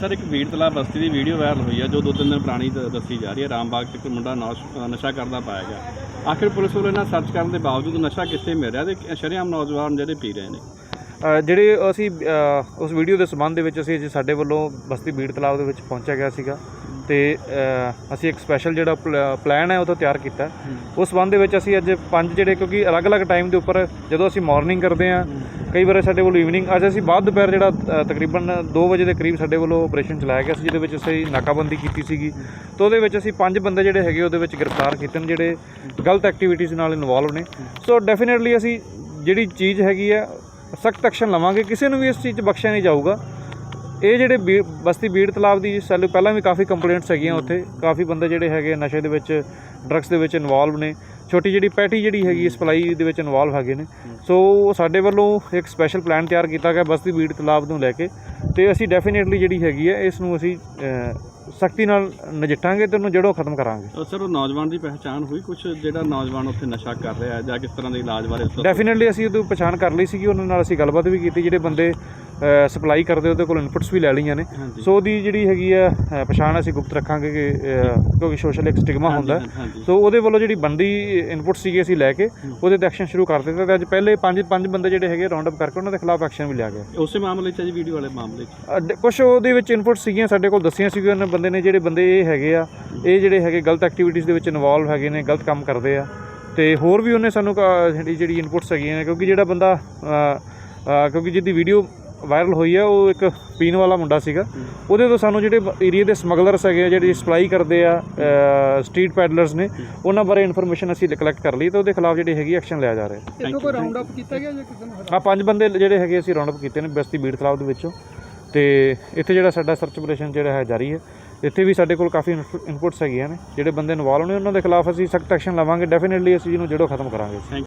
Sir ਇੱਕ ਵੀਰ ਤਲਾ ਬਸਤੀ ਦੀ video viral ਹੋਈ ਹੈ ਜੋ ਦੋ ਤਿੰਨ ਦਿਨ ਪੁਰਾਣੀ ਦ- ਦੱਸੀ ਜਾ ਰਹੀ ਹੈ ਰਾਮਬਾਗ 'ਚ ਇੱਕ ਮੁੰਡਾ ਨੌਸ਼- ਅ, ਨਸ਼ਾ ਕਰਦਾ ਪਾਇਆ ਗਿਆ। ਆਖਿਰ ਪੁਲਿਸ ਵੱਲੋਂ ਇਹਨਾਂ ਸਰਚ ਕਰਨ ਦੇ ਬਾਵਜੂਦ ਨਸ਼ਾ ਕਿੱਥੇ ਮਿਲ ਰਿਹਾ ਤੇ ਸ਼ਰੇਆਮ ਨੌਜਵਾਨ ਜਿਹੜੇ ਪੀ ਰਹੇ ਨੇ? ਅ, ਜਿਹੜੇ ਅਸੀਂ ਅ, ਉਸ ਵੀਡੀਓ ਦੇ ਸੰਬੰਧ ਦੇ ਵਿੱਚ ਅਸੀਂ ਅੱਜ ਸਾਡੇ ਵੱਲੋਂ ਬਸਤੀ ਬੀੜ ਤਲਾਬ ਦੇ ਵਿੱਚ ਪਹੁੰਚਿਆ ਗਿਆ ਸੀਗਾ। ਤੇ ਅ, ਅਸੀਂ ਇੱਕ ਸਪੈਸ਼ਲ ਜਿਹੜਾ ਪਲ- ਪਲਾਨ ਹੈ ਉਹ ਤੋਂ ਤਿਆਰ ਕੀਤਾ। ਉਸ ਸੰਬੰਧ ਦੇ ਵਿੱਚ ਅਸੀਂ ਅੱਜ ਪੰਜ ਜਿਹੜੇ ਕਿਉਂਕਿ ਅਲੱਗ-ਅਲੱਗ ਟਾਈਮ ਦੇ ਉੱਪਰ ਜਦੋਂ ਅਸੀਂ ਮਾਰਨਿੰਗ ਕਰਦੇ ਹਾਂ। ਕਈ ਵਾਰ ਸਾਡੇ ਕੋਲ ਈਵਨਿੰਗ ਅੱਜ ਅਸੀਂ ਬਾਅਦ ਦੁਪਹਿਰ ਜਿਹੜਾ ਤਕਰੀਬਨ 2 ਵਜੇ ਦੇ ਕਰੀਬ ਸਾਡੇ ਵੱਲੋਂ ਆਪਰੇਸ਼ਨ ਚਲਾਇਆ ਗਿਆ ਸੀ, ਜਿਹਦੇ ਵਿੱਚ ਅਸੀਂ ਨਾਕਾਬੰਦੀ ਕੀਤੀ ਸੀਗੀ। ਤੇ ਉਹਦੇ ਵਿੱਚ ਅਸੀਂ ਪੰਜ ਬੰਦੇ ਜਿਹੜੇ ਹੈਗੇ, ਉਹਦੇ ਵਿੱਚ ਗ੍ਰਿਫਤਾਰ ਕੀਤੇ ਨੇ, ਜਿਹੜੇ ਗਲਤ ਐਕਟੀਵਿਟੀਜ਼ ਨਾਲ ਇਨਵੋਲਵ ਨੇ। ਸੋ ਡੈਫੀਨਿਟਲੀ ਅਸੀਂ ਜਿਹੜੀ ਚੀਜ਼ ਹੈਗੀ ਆ, ਸਖਤ ਐਕਸ਼ਨ ਲਵਾਂਗੇ। ਕਿਸੇ ਨੂੰ ਵੀ ਇਸ ਚੀਜ਼ 'ਚ ਬਖਸ਼ਿਆ ਨਹੀਂ ਜਾਊਗਾ। ਇਹ ਜਿਹੜੇ ਬੀ- ਬਸਤੀ ਬੀੜ ਤਲਾਬ ਦੀ ਸੈਲੂ, ਪਹਿਲਾਂ ਵੀ ਕਾਫੀ ਕੰਪਲੇਂਟਸ ਹੈਗੀਆਂ ਉੱਥੇ। ਕਾਫੀ ਬੰਦੇ ਜਿਹੜੇ ਹੈਗੇ ਨਸ਼ੇ ਦੇ ਵਿੱਚ ਡਰੱਗਸ ਦੇ ਵਿੱਚ ਇਨਵੋਲਵ ਨੇ। ਛੋਟੀ ਜਿਹੜੀ ਪੈਟੀ ਜਿਹੜੀ ਹੈਗੀ ਸਪਲਾਈ ਦੇ ਵਿੱਚ ਇਨਵੋਲਵ ਹੈਗੇ ਨੇ। ਸੋ ਸਾਡੇ ਵੱਲੋਂ ਇੱਕ ਸਪੈਸ਼ਲ ਪਲਾਨ ਤਿਆਰ ਕੀਤਾ ਗਿਆ ਬਸਤੀ ਬੀੜ ਤਲਾਬ ਨੂੰ ਲੈ ਕੇ। ਤੇ ਅਸੀਂ ਡੈਫੀਨਿਟਲੀ ਜਿਹੜੀ ਹੈਗੀ ਹੈ ਇਸ ਨੂੰ ਅਸੀਂ ਸਖਤੀ ਨਾਲ ਨਜਿੱਠਾਂਗੇ ਤੇ ਉਹਨੂੰ ਜੜੋਂ ਖਤਮ ਕਰਾਂਗੇ। ਸਰ ਉਹ ਨੌਜਵਾਨ ਦੀ ਪਹਿਚਾਣ ਹੋਈ ਕੁਝ ਜਿਹੜਾ ਨੌਜਵਾਨ ਉੱਥੇ ਨਸ਼ਾ ਕਰ ਰਿਹਾ ਹੈ ਜਾਂ ਕਿਸ ਤਰ੍ਹਾਂ ਦੇ ਇਲਾਜ ਬਾਰੇ ਡੈਫੀਨਿਟਲੀ ਅਸੀਂ ਉਹਦੀ ਪਛਾਣ ਕਰ ਲਈ ਸੀਗੀ ਉਹਨਾਂ ਨਾਲ ਅਸੀਂ ਗੱਲਬਾਤ ਵੀ ਕੀਤੀ। ਜਿਹੜੇ ਬੰਦੇ ਸਪਲਾਈ ਕਰਦੇ ਉਹਦੇ ਕੋਲ ਇਨਪੁਟਸ ਵੀ ਲੈ ਲਈਆਂ ਨੇ। ਸੋ ਉਹਦੀ ਜਿਹੜੀ ਹੈਗੀ ਆ ਪਛਾਣ ਅਸੀਂ ਗੁਪਤ ਰੱਖਾਂਗੇ ਕਿ ਕਿਉਂਕਿ ਸੋਸ਼ਲ ਇੱਕ ਸਟਿਗਮਾ ਹੁੰਦਾ। ਸੋ ਉਹਦੇ ਵੱਲੋਂ ਜਿਹੜੀ ਬੰਦੀ ਇਨਪੁਟ ਸੀਗੇ ਅਸੀਂ ਲੈ ਕੇ ਉਹਦੇ ਤੇ ਐਕਸ਼ਨ ਸ਼ੁਰੂ ਕਰ ਦਿੱਤਾ। ਤੇ ਅੱਜ ਪਹਿਲੇ ਪੰਜ ਪੰਜ ਬੰਦੇ ਜਿਹੜੇ ਹੈਗੇ ਰਾਉਂਡ ਅਪ ਕਰਕੇ ਉਹਨਾਂ ਦੇ ਖਿਲਾਫ ਐਕਸ਼ਨ ਵੀ ਲਿਆ ਗਿਆ। ਉਸੇ ਮਾਮਲੇ 'ਚ ਜੀ ਵੀਡੀਓ ਵਾਲੇ ਮਾਮਲੇ 'ਚ? ਕੁਝ ਉਹਦੇ ਵਿੱਚ ਇਨਪੁਟ ਸੀਗੀਆਂ ਸਾਡੇ ਕੋਲ ਦੱਸੀਆਂ ਸੀਗੀਆਂ ਉਹਨਾਂ ਬੰਦੇ ਨੇ ਜਿਹੜੇ ਬੰਦੇ ਇਹ ਹੈਗੇ ਆ ਇਹ ਜਿਹੜੇ ਹੈਗੇ ਗਲਤ ਐਕਟੀਵਿਟੀਜ਼ ਦੇ ਵਿੱਚ ਇਨਵੋਲਵ ਹੈਗੇ ਨੇ ਗਲਤ ਕੰਮ ਕਰਦੇ ਆ। ਤੇ ਹੋਰ ਵੀ ਉਹਨੇ ਸਾਨੂੰ ਜਿਹੜੀ ਜਿਹੜੀ ਇਨਪੁਟਸ ਹੈਗੀਆਂ ਨੇ ਕਿਉਂਕਿ ਜਿਹੜਾ ਬੰਦਾ ਕਿਉਂਕਿ ਜਿਹਦੀ ਵੀਡੀਓ ਵਾਇਰਲ ਹੋਈ ਆ ਉਹ ਇੱਕ ਪੀਣ ਵਾਲਾ ਮੁੰਡਾ ਸੀਗਾ। ਉਹਦੇ ਤੋਂ ਸਾਨੂੰ ਜਿਹੜੇ ਏਰੀਆ ਦੇ ਸਮਗਲਰਸ ਹੈਗੇ ਆ ਜਿਹੜੇ ਸਪਲਾਈ ਕਰਦੇ ਆ ਸਟਰੀਟ ਪੈਡਲਰਸ ਨੇ ਉਹਨਾਂ ਬਾਰੇ ਇਨਫੋਰਮੇਸ਼ਨ ਅਸੀਂ ਕਲੈਕਟ ਕਰ ਲਈ ਤੇ ਉਹਦੇ ਖਿਲਾਫ ਜਿਹੜੀ ਹੈਗੀ ਐਕਸ਼ਨ ਲਿਆ ਜਾ ਰਿਹਾ। ਇਹਨੂੰ ਕੋਈ ਰਾਉਂਡ ਅਪ ਕੀਤਾ ਗਿਆ ਜਾਂ ਕਿਸੇ ਨੂੰ ਆ ਪੰਜ ਬੰਦੇ ਜਿਹੜੇ ਹੈਗੇ ਅਸੀਂ ਰਾਉਂਡ ਅਪ ਕੀਤੇ ਨੇ ਬਸਤੀ ਬੀੜ ਤਲਾਬ ਦੇ ਵਿੱਚੋਂ। ਤੇ ਇੱਥੇ ਜਿਹੜਾ ਸਾਡਾ ਸਰਚ ਆਪਰੇਸ਼ਨ ਜਿਹੜਾ ਹੈ ਜਾਰੀ ਹੈ। ਇੱਥੇ ਵੀ ਸਾਡੇ ਕੋਲ ਕਾਫੀ ਇਨਪੁਟਸ ਹੈਗੀਆਂ ਨੇ। ਜਿਹੜੇ ਬੰਦੇ ਇਨਵੋਲਵ ਨੇ ਉਹਨਾਂ ਦੇ ਖਿਲਾਫ ਅਸੀਂ ਸਖਤ ਐਕਸ਼ਨ ਲਵਾਂਗੇ। ਡੈਫੀਨਿਟਲੀ ਅਸੀਂ ਇਹਨੂੰ ਜੜੋਂ ਖਤਮ ਕਰਾਂਗੇ।